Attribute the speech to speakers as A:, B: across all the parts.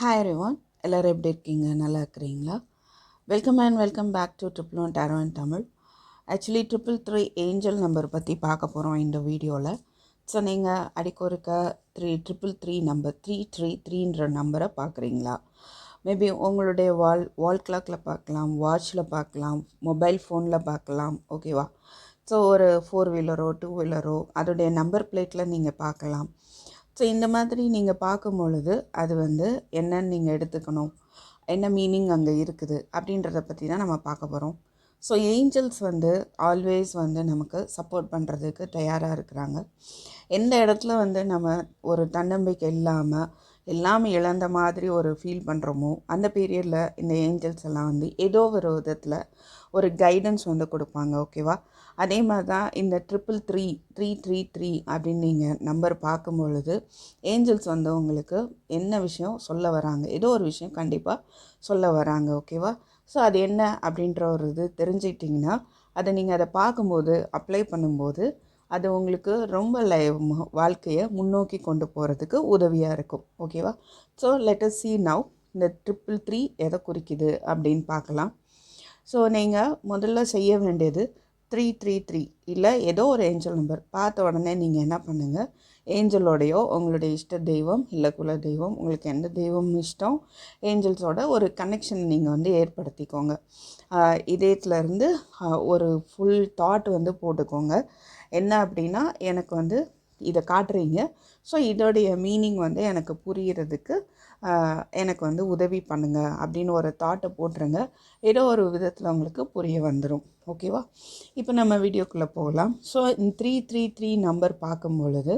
A: Hi everyone எல்லோரும் எப்படி இருக்கீங்க? நல்லா இருக்கிறீங்களா? Welcome and welcome back to triple one tarot and Tamil actually triple three angel number பற்றி பார்க்க போகிறோம் இந்த வீடியோவில் ஸோ நீங்கள் அடிக்கொருக்க three triple three number three three த்ரீன்ற நம்பரை பார்க்குறீங்களா? மேபி உங்களுடைய வால் வால் கிளாக்கில் பார்க்கலாம் வாட்சில் பார்க்கலாம் மொபைல் ஃபோனில் பார்க்கலாம் ஓகேவா ஸோ ஒரு ஃபோர் வீலரோ டூ வீலரோ அதோடைய நம்பர் பிளேட்டில் நீங்கள் பார்க்கலாம். ஸோ இந்த மாதிரி நீங்கள் பார்க்கும் பொழுது அது வந்து என்னன்னு நீங்கள் எடுத்துக்கணும். என்ன மீனிங் அங்கே இருக்குது அப்படின்றத பற்றி தான் நம்ம பார்க்க போகிறோம் ஸோ ஏஞ்சல்ஸ் வந்து ஆல்வேஸ் வந்து நமக்கு சப்போர்ட் பண்ணுறதுக்கு தயாராக இருக்கிறாங்க. எந்த இடத்துல வந்து நம்ம ஒரு தன்னம்பிக்கை இல்லாமல் எல்லாமே இழந்த மாதிரி ஒரு ஃபீல் பண்ணுறோமோ அந்த பீரியடில் இந்த ஏஞ்சல்ஸ் எல்லாம் வந்து ஏதோ ஒரு விதத்தில் ஒரு கைடன்ஸ் வந்து கொடுப்பாங்க ஓகேவா அதே மாதிரி தான் இந்த triple three three three three அப்படின்னு நீங்கள் நம்பர் பார்க்கும் பொழுது ஏஞ்சல்ஸ் வந்தவங்களுக்கு என்ன விஷயம் சொல்ல வராங்க? ஏதோ ஒரு விஷயம் கண்டிப்பாக சொல்ல வராங்க ஓகேவா ஸோ அது என்ன அப்படின்ற ஒரு இது தெரிஞ்சிட்டிங்கன்னா அதை நீங்கள் அதை பார்க்கும்போது அப்ளை பண்ணும்போது அது உங்களுக்கு ரொம்ப லை வாழ்க்கையை முன்னோக்கி கொண்டு போகிறதுக்கு உதவியாக இருக்கும் ஓகேவா ஸோ லெட்டஸ் சி நவ் இந்த ட்ரிபிள் த்ரீ எதை குறிக்குது அப்படின்னு பார்க்கலாம். ஸோ நீங்கள் முதல்ல செய்ய வேண்டியது த்ரீ த்ரீ த்ரீ இல்லை ஏதோ ஒரு ஏஞ்சல் நம்பர் பார்த்த உடனே நீங்கள் என்ன பண்ணுங்கள் ஏஞ்சலோடையோ உங்களுடைய இஷ்ட தெய்வம் இல்லை குல தெய்வம் உங்களுக்கு எந்த தெய்வம் இஷ்டம் ஏஞ்சல்ஸோட ஒரு கனெக்ஷன் நீங்கள் வந்து ஏற்படுத்திக்கோங்க. இதயத்துலேருந்து ஒரு ஃபுல் தாட் வந்து போட்டுக்கோங்க. என்ன அப்படின்னா எனக்கு வந்து இதை காட்டுறீங்க. ஸோ இதோடைய மீனிங் வந்து எனக்கு புரிகிறதுக்கு எனக்கு வந்து உதவி பண்ணுங்கள் அப்படின்னு ஒரு தாட்டை போட்டுருங்க. ஏதோ ஒரு விதத்தில் உங்களுக்கு புரிய வந்துடும் ஓகேவா இப்போ நம்ம வீடியோக்குள்ளே போகலாம். So three three three number பார்க்கும் பொழுது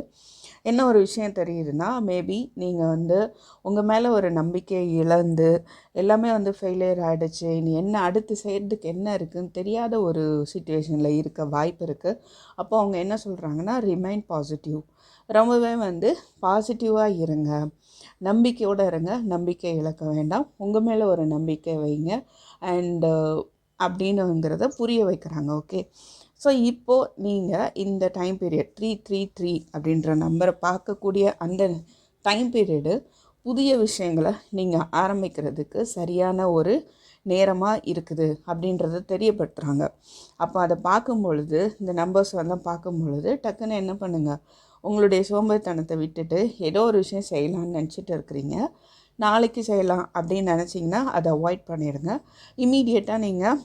A: என்ன ஒரு விஷயம் தெரியுதுன்னா மேபி நீங்கள் வந்து உங்கள் மேலே ஒரு நம்பிக்கையை இழந்து எல்லாமே வந்து ஃபெயிலியர் ஆகிடுச்சு இனி என்ன அடுத்து செய்கிறதுக்கு என்ன இருக்குதுன்னு தெரியாத ஒரு சுச்சுவேஷனில் இருக்க வாய்ப்பு இருக்குது அப்போ அவங்க என்ன சொல்கிறாங்கன்னா ரிமைன் பாசிட்டிவ் ரொம்பவே வந்து பாசிட்டிவாக இருங்க. நம்பிக்கையோடு இருங்க. நம்பிக்கை இழக்க வேண்டாம். உங்கள் மேலே ஒரு நம்பிக்கை வைங்க. அண்டு அப்படின்னுங்கிறத புரிய வைக்கிறாங்க. ஓகே ஸோ இப்போது நீங்கள் இந்த time period three three three அப்படின்ற நம்பரை பார்க்கக்கூடிய அந்த டைம் பீரியடு புதிய விஷயங்களை நீங்கள் ஆரம்பிக்கிறதுக்கு சரியான ஒரு நேரமாக இருக்குது அப்படின்றத தெரியப்படுத்துகிறாங்க அப்போ அதை பார்க்கும் பொழுது இந்த நம்பர்ஸ் வந்து பார்க்கும் பொழுது டக்குன்னு என்ன பண்ணுங்கள் உங்களுடைய சோம்பேறித்தனத்தை விட்டுட்டு ஏதோ ஒரு விஷயம் செய்யலாம்னு நினச்சிட்டு இருக்கிறீங்க. நாளைக்கு செய்யலாம் அப்படின்னு நினச்சிங்கன்னா அதை அவாய்ட் பண்ணிடுங்க. இம்மீடியட்டாக நீங்கள்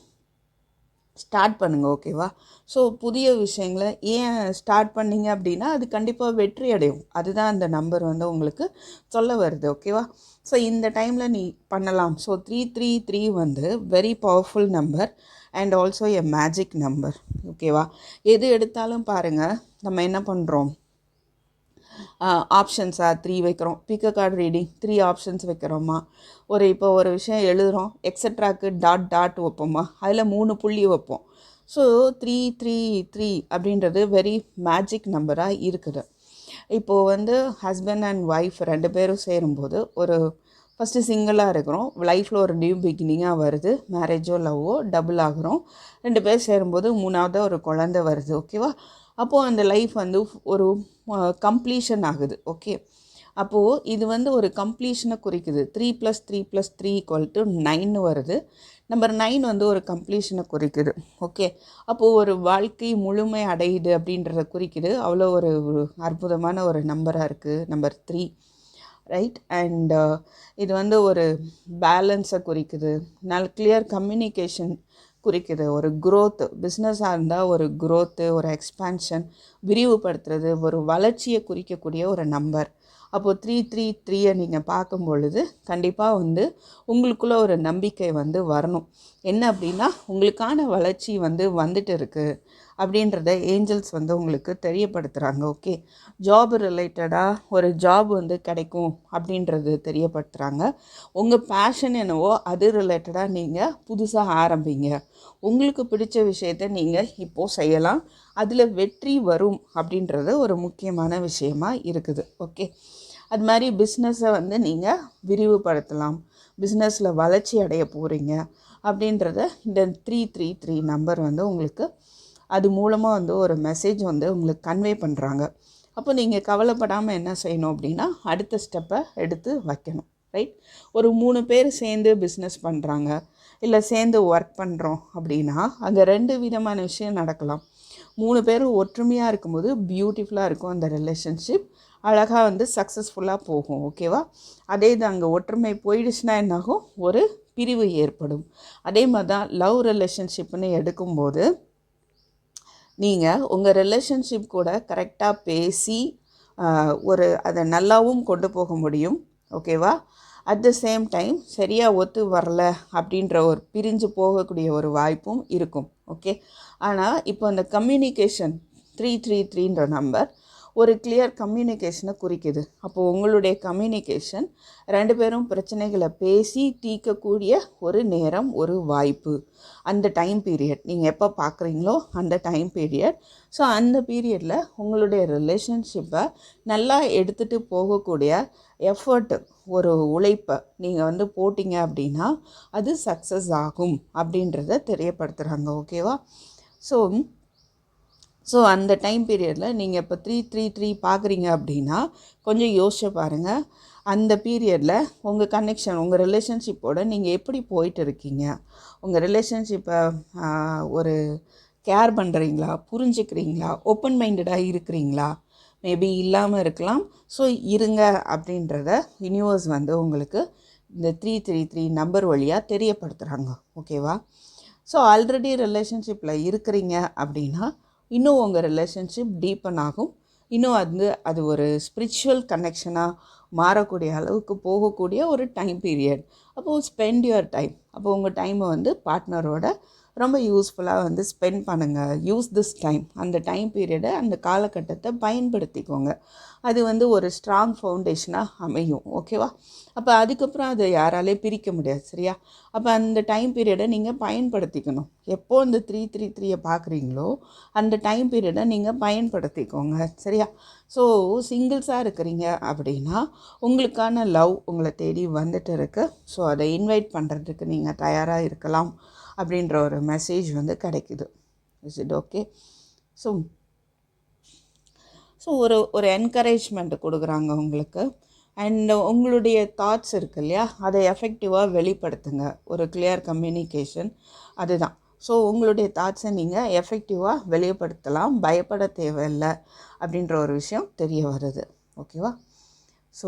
A: ஸ்டார்ட் பண்ணுங்கள் ஓகேவா ஸோ புதிய விஷயங்களை ஏன் ஸ்டார்ட் பண்ணிங்க அப்படின்னா அது கண்டிப்பாக வெற்றி அடையும். அதுதான் அந்த நம்பர் வந்து உங்களுக்கு சொல்ல வருது ஓகேவா ஸோ இந்த டைமில் நீ பண்ணலாம். ஸோ த்ரீ த்ரீ த்ரீ வந்து very powerful number and also a magic number ஓகேவா எது எடுத்தாலும் பாருங்கள் நம்ம என்ன பண்ணுறோம் ஆப்ஷன்ஸாக த்ரீ வைக்கிறோம். Pick a card reading three options வைக்கிறோமா ஒரு இப்போ ஒரு விஷயம் எழுதுகிறோம் எக்ஸட்ராக்கு டாட் டாட் வைப்போமா அதில் மூணு புள்ளி வைப்போம். ஸோ த்ரீ த்ரீ த்ரீ அப்படின்றது வெரி மேஜிக் நம்பராக இருக்குது. இப்போது வந்து ஹஸ்பண்ட் அண்ட் ஒய்ஃப் ரெண்டு பேரும் சேரும்போது ஒரு ஃபஸ்ட்டு சிங்கிளாக இருக்கிறோம். லைஃப்பில் ஒரு நியூ பிகினிங்காக வருது. மேரேஜோ லவ்வோ டபுள் ஆகிறோம். ரெண்டு பேர் சேரும்போது மூணாவது ஒரு குழந்த வருது. ஓகேவா அப்போது அந்த லைஃப் வந்து ஒரு கம்ப்ளீஷன் ஆகுது ஓகே அப்போது இது வந்து ஒரு கம்ப்ளீஷனை குறிக்குது. Three plus three plus three equal to nine வருது. நம்பர் நைன் வந்து ஒரு கம்ப்ளீஷனை குறிக்குது ஓகே அப்போது ஒரு வாழ்க்கை முழுமை அடையுது அப்படின்றத குறிக்குது. அவ்வளோ ஒரு அற்புதமான ஒரு நம்பராக இருக்குது நம்பர் த்ரீ ரைட் அண்ட் இது வந்து ஒரு பேலன்ஸை குறிக்குது. நல்ல கிளியர் கம்யூனிகேஷன் குறிக்குது. ஒரு குரோத்து பிஸ்னஸாக இருந்தால் ஒரு குரோத்து ஒரு எக்ஸ்பேன்ஷன் விரிவுபடுத்துறது ஒரு வளர்ச்சியை குறிக்கக்கூடிய ஒரு நம்பர் அப்போது த்ரீ த்ரீ த்ரீயை நீங்கள் பார்க்கும் பொழுது கண்டிப்பாக வந்து உங்களுக்குள்ளே ஒரு நம்பிக்கை வந்து வரணும். என்ன அப்படின்னா உங்களுக்கான வளர்ச்சி வந்து வந்துட்டு இருக்குது அப்படின்றத ஏஞ்சல்ஸ் வந்து உங்களுக்கு தெரியப்படுத்துகிறாங்க ஓகே? ஜாப் ரிலேட்டடாக ஒரு ஜாப் வந்து கிடைக்கும் அப்படின்றது தெரியப்படுத்துகிறாங்க உங்கள் பேஷன் என்னவோ அது ரிலேட்டடாக நீங்கள் புதுசாக ஆரம்பிங்க. உங்களுக்கு பிடிச்ச விஷயத்த நீங்கள் இப்போது செய்யலாம். அதில் வெற்றி வரும் அப்படின்றது ஒரு முக்கியமான விஷயமாக இருக்குது ஓகே? அது மாதிரி பிஸ்னஸை வந்து நீங்கள் விரிவுபடுத்தலாம். பிஸ்னஸில் வளர்ச்சி அடைய போகிறீங்க அப்படின்றத இந்த த்ரீ த்ரீ த்ரீ நம்பர் வந்து உங்களுக்கு அது மூலமாக வந்து ஒரு மெசேஜ் வந்து உங்களுக்கு கன்வே பண்ணுறாங்க அப்போ நீங்கள் கவலைப்படாமல் என்ன செய்யணும் அப்படின்னா அடுத்த ஸ்டெப்பை எடுத்து வைக்கணும். ரைட் ஒரு மூணு பேர் சேர்ந்து பிஸ்னஸ் பண்ணுறாங்க இல்லை சேர்ந்து ஒர்க் பண்ணுறோம் அப்படின்னா அங்கே ரெண்டு விதமான விஷயம் நடக்கலாம். மூணு பேரும் ஒற்றுமையாக இருக்கும்போது பியூட்டிஃபுல்லாக இருக்கும் அந்த ரிலேஷன்ஷிப் அழகாக வந்து சக்ஸஸ்ஃபுல்லாக போகும் ஓகேவா அதே இது அங்கே ஒற்றுமை போயிடுச்சுன்னா என்னாகும்? ஒரு பிரிவு ஏற்படும். அதே மாதிரி தான் லவ் ரிலேஷன்ஷிப்னு எடுக்கும்போது நீங்கள் உங்கள் ரிலேஷன்ஷிப் கூட கரெக்டாக பேசி ஒரு அதை நல்லாவும் கொண்டு போக முடியும். ஓகேவா அட் த சேம் டைம் சரியாக ஒத்து வரல அப்படின்ற ஒரு பிரிஞ்சு போகக்கூடிய ஒரு வாய்ப்பும் இருக்கும். ஓகே ஆனால் இப்போ அந்த கம்யூனிகேஷன் த்ரீ த்ரீ த்ரீன்ற நம்பர் ஒரு கிளியர் கம்யூனிகேஷனை குறிக்குது. அப்போது உங்களுடைய கம்யூனிகேஷன் ரெண்டு பேரும் பிரச்சனைகளை பேசி தீர்க்கக்கூடிய ஒரு நேரம் ஒரு வாய்ப்பு. அந்த டைம் பீரியட் நீங்கள் எப்போ பார்க்குறீங்களோ அந்த டைம் பீரியட் ஸோ அந்த பீரியடில் உங்களுடைய ரிலேஷன்ஷிப்பை நல்லா எடுத்துகிட்டு போகக்கூடிய எஃபர்ட்டு ஒரு உழைப்பை நீங்கள் வந்து போட்டிங்க அப்படின்னா அது சக்ஸஸ் ஆகும் அப்படின்றத தெரியப்படுத்துகிறாங்க ஓகேவா ஸோ ஸோ அந்த டைம் பீரியடில் நீங்கள் இப்போ த்ரீ த்ரீ த்ரீ பார்க்குறீங்க அப்படின்னா கொஞ்சம் யோசிச்சு பாருங்கள் அந்த பீரியடில் உங்கள் கனெக்ஷன் உங்கள் ரிலேஷன்ஷிப்போடு நீங்கள் எப்படி போயிட்டு இருக்கீங்க? உங்கள் ரிலேஷன்ஷிப்பை ஒரு கேர் பண்ணுறீங்களா புரிஞ்சுக்கிறீங்களா? ஓப்பன் மைண்டடாக இருக்கிறீங்களா? மேபி இல்லாமல் இருக்கலாம். ஸோ இருங்க அப்படின்றத யூனிவர்ஸ் வந்து உங்களுக்கு இந்த த்ரீ த்ரீ த்ரீ நம்பர் வழியாக தெரியப்படுத்துகிறாங்க ஓகேவா ஸோ ஆல்ரெடி ரிலேஷன்ஷிப்பில் இருக்கிறீங்க அப்படின்னா இன்னும் உங்கள் ரிலேஷன்ஷிப் டீப்பன் ஆகும். இன்னும் வந்து அது ஒரு ஸ்பிரிச்சுவல் கனெக்ஷனாக மாறக்கூடிய அளவுக்கு போகக்கூடிய ஒரு டைம் பீரியட் அப்போது ஸ்பெண்ட் யுவர் டைம் அப்போது உங்கள் டைமை வந்து பார்ட்னரோட ரொம்ப யூஸ்ஃபுல்லாக வந்து ஸ்பெண்ட் பண்ணுங்கள் யூஸ் திஸ் டைம் அந்த டைம் பீரியடை அந்த காலகட்டத்தை பயன்படுத்திக்கோங்க. அது வந்து ஒரு ஸ்ட்ராங் ஃபவுண்டேஷனாக அமையும். ஓகேவா அப்போ அதுக்கப்புறம் அதை யாராலே பிரிக்க முடியாது சரியா? அப்போ அந்த டைம் பீரியடை நீங்கள் பயன்படுத்திக்கணும். எப்போ இந்த த்ரீ த்ரீ த்ரீயை பார்க்குறீங்களோ அந்த டைம் பீரியடை நீங்கள் பயன்படுத்திக்கோங்க சரியா? ஸோ சிங்கிள்ஸாக இருக்கிறீங்க அப்படின்னா உங்களுக்கான லவ் உங்களை தேடி வந்துட்டு இருக்கு. ஸோ அதை இன்வைட் பண்ணுறதுக்கு நீங்கள் தயாராக இருக்கலாம். அப்படின்ற ஒரு மெசேஜ் வந்து கிடைக்குது. Is it okay so so ஒரு ஒரு என்கரேஜ்மெண்ட் கொடுக்குறாங்க உங்களுக்கு. அண்ட் உங்களுடைய தாட்ஸ் இருக்கு இல்லையா? அதை எஃபெக்டிவாக வெளிப்படுத்துங்க. ஒரு கிளியர் கம்யூனிகேஷன் அதுதான். ஸோ உங்களுடைய தாட்ஸை நீங்கள் எஃபெக்டிவாக வெளிப்படுத்தலாம். பயப்பட தேவையில்லை. அப்படின்ற ஒரு விஷயம் தெரிய வருது. ஓகேவா ஸோ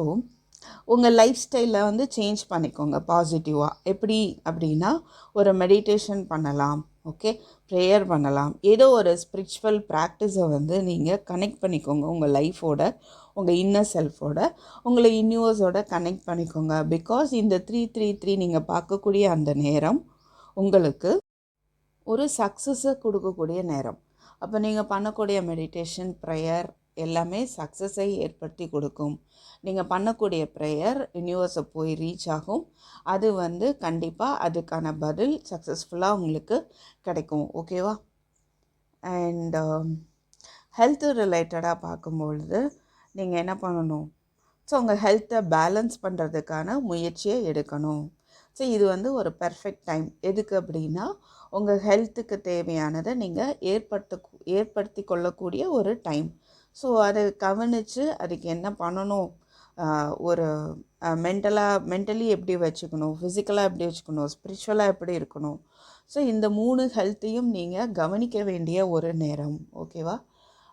A: உங்கள் லைஃப் ஸ்டைலில் வந்து சேஞ்ச் பண்ணிக்கோங்க பாசிட்டிவாக எப்படி அப்படின்னா ஒரு மெடிடேஷன் பண்ணலாம் ஓகே ப்ரேயர் பண்ணலாம். ஏதோ ஒரு ஸ்பிரிச்சுவல் ப்ராக்டிஸை வந்து நீங்கள் கனெக்ட் பண்ணிக்கோங்க உங்கள் லைஃபோட உங்கள் இன்னர் செல்ஃபோட உங்களை யூனிவர்ஸோட கனெக்ட் பண்ணிக்கோங்க. பிகாஸ் இந்த த்ரீ த்ரீ த்ரீ நீங்கள் பார்க்கக்கூடிய அந்த நேரம் உங்களுக்கு ஒரு சக்ஸஸை கொடுக்கக்கூடிய நேரம். அப்போ நீங்கள் பண்ணக்கூடிய மெடிடேஷன் ப்ரேயர் எல்லாமே சக்ஸஸை ஏற்படுத்தி கொடுக்கும். நீங்கள் பண்ணக்கூடிய ப்ரேயர் யூனிவர்ஸை போய் ரீச் ஆகும். அது வந்து கண்டிப்பாக அதுக்கான பதில் சக்ஸஸ்ஃபுல்லாக உங்களுக்கு கிடைக்கும். ஓகேவா அண்ட் ஹெல்த் ரிலேட்டடாக பார்க்கும்பொழுது நீங்கள் என்ன பண்ணணும்? ஸோ உங்கள் ஹெல்த்தை பேலன்ஸ் பண்ணுறதுக்கான முயற்சியை எடுக்கணும். ஸோ இது வந்து ஒரு பெர்ஃபெக்ட் டைம் எதுக்கு அப்படின்னா உங்கள் ஹெல்த்துக்கு தேவையானதை நீங்கள் ஏற்படுத்த ஏற்படுத்தி கொள்ளக்கூடிய ஒரு டைம் ஸோ அதை கவனித்து அதுக்கு என்ன பண்ணணும்? ஒரு மென்டலாக மென்டலி எப்படி வச்சுக்கணும்? ஃபிசிக்கலாக எப்படி வச்சுக்கணும்? ஸ்பிரிச்சுவலாக எப்படி இருக்கணும்? ஸோ இந்த மூணு ஹெல்த்தையும் நீங்கள் கவனிக்க வேண்டிய ஒரு நேரம். ஓகேவா?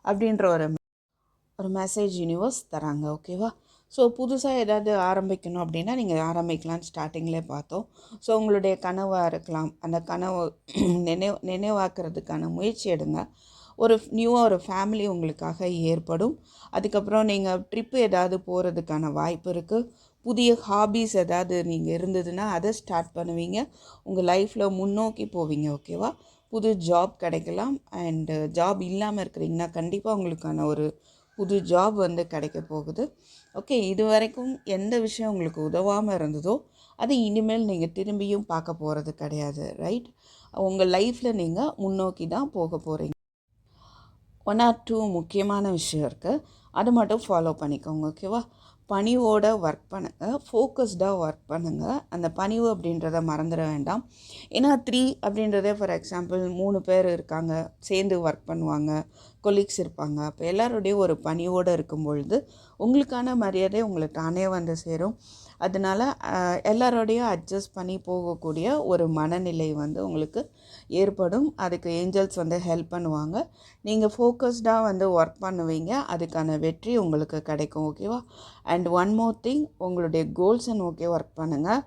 A: அப்படின்ற ஒரு ஒரு மெசேஜ் யூனிவர்ஸ் தராங்க. ஓகேவா? ஸோ புதுசாக ஏதாவது ஆரம்பிக்கணும் அப்படின்னா நீங்கள் ஆரம்பிக்கலாம்னு ஸ்டார்டிங்லேயே பார்த்தோம். ஸோ உங்களுடைய கனவாக இருக்கலாம். அந்த கனவு நினைவு நினைவாக்குறதுக்கான முயற்சி எடுங்க. ஒரு நியூவாக ஒரு ஃபேமிலி உங்களுக்காக ஏற்படும். அதுக்கப்புறம் நீங்கள் ட்ரிப்பு ஏதாவது போகிறதுக்கான வாய்ப்பு இருக்குது புதிய ஹாபீஸ் ஏதாவது நீங்கள் இருந்ததுன்னா அதை ஸ்டார்ட் பண்ணுவீங்க. உங்கள் லைஃப்பில் முன்னோக்கி போவீங்க ஓகேவா புது ஜாப் கிடைக்கலாம். அண்டு ஜாப் இல்லாமல் இருக்கிறீங்கன்னா கண்டிப்பாக உங்களுக்கான ஒரு புது ஜாப் வந்து கிடைக்க போகுது. ஓகே இது வரைக்கும் எந்த விஷயம் உங்களுக்கு உதவாமல் இருந்ததோ அது இனிமேல் நீங்கள் திரும்பியும் பார்க்க போகிறது கிடையாது ரைட் உங்கள் லைஃப்பில் நீங்கள் முன்னோக்கி தான் போக போகிறீங்க ஒன் ஆர் டூ முக்கியமான விஷயம் இருக்குது அது மட்டும் ஃபாலோ பண்ணிக்கோங்க ஓகேவா பணிவோட ஒர்க் பண்ணுங்கள் ஃபோக்கஸ்டாக ஒர்க் பண்ணுங்கள் அந்த பணிவு அப்படின்றத மறந்துட வேண்டாம். ஏன்னா த்ரீ அப்படின்றதே ஃபார் எக்ஸாம்பிள் மூணு பேர் இருக்காங்க சேர்ந்து ஒர்க் பண்ணுவாங்க. கொலீக்ஸ் இருப்பாங்க. அப்போ எல்லாரோடையும் ஒரு பணியோடு இருக்கும் பொழுது உங்களுக்கான மரியாதை உங்களுக்கு தானே வந்து சேரும். அதனால் எல்லாரோடையும் அட்ஜஸ்ட் பண்ணி போகக்கூடிய ஒரு மனநிலை வந்து உங்களுக்கு ஏற்படும். அதுக்கு ஏஞ்சல்ஸ் வந்து ஹெல்ப் பண்ணுவாங்க. நீங்கள் ஃபோக்கஸ்டாக வந்து ஒர்க் பண்ணுவீங்க. அதுக்கான வெற்றி உங்களுக்கு கிடைக்கும் ஓகேவா அண்ட் ஒன் மோர் திங் உங்களுடைய கோல்ஸ் அண்ட் ஓகே ஒர்க் பண்ணுங்கள்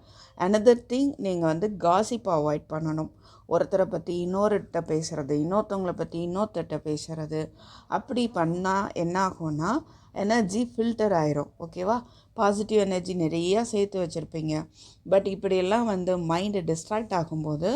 A: அனதர் திங் நீங்கள் வந்து காசிப் அவாய்ட் பண்ணணும். ஒருத்தரை பற்றி இன்னொருத்த பேசுகிறது இன்னொருத்தவங்கள பற்றி இன்னொருத்தட்ட பேசுகிறது அப்படி பண்ணால் என்ன ஆகும்னா எனர்ஜி ஃபில்டர் ஆயிரும் ஓகேவா பாசிட்டிவ் எனர்ஜி நிறையா சேர்த்து வச்சுருப்பீங்க. பட் இப்படியெல்லாம் வந்து மைண்டு டிஸ்ட்ராக்ட் ஆகும்போது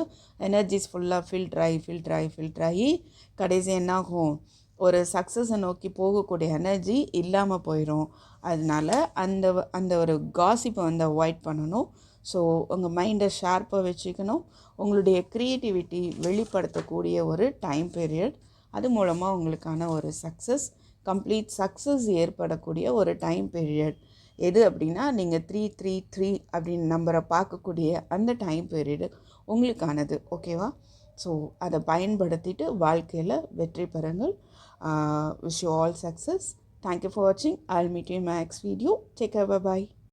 A: எனர்ஜிஸ் ஃபுல்லாக ஃபில்டர் ஆகி ஃபில்டர் ஆகி ஃபில்டர் ஆகி கடைசி என்னாகும்? ஒரு சக்ஸஸை நோக்கி போகக்கூடிய எனர்ஜி இல்லாமல் போயிடும் அதனால அந்த அந்த ஒரு காசிப்பை வந்து அவாய்ட் பண்ணணும். ஸோ உங்கள் மைண்டை ஷார்ப்பாக வச்சுக்கணும். உங்களுடைய க்ரியேட்டிவிட்டி வெளிப்படுத்தக்கூடிய ஒரு டைம் பீரியட் அது மூலமாக உங்களுக்கான ஒரு சக்ஸஸ் கம்ப்ளீட் சக்ஸஸ் ஏற்படக்கூடிய ஒரு டைம் பீரியட் எது அப்படின்னா நீங்கள் த்ரீ த்ரீ த்ரீ அப்படின்னு நம்பரை பார்க்கக்கூடிய அந்த டைம் பீரியடு உங்களுக்கானது. ஓகேவா ஸோ அதை பயன்படுத்திட்டு வாழ்க்கையில் வெற்றி பெறுங்கள். Wish you all success thank you for வாட்சிங் all meet you next video take bye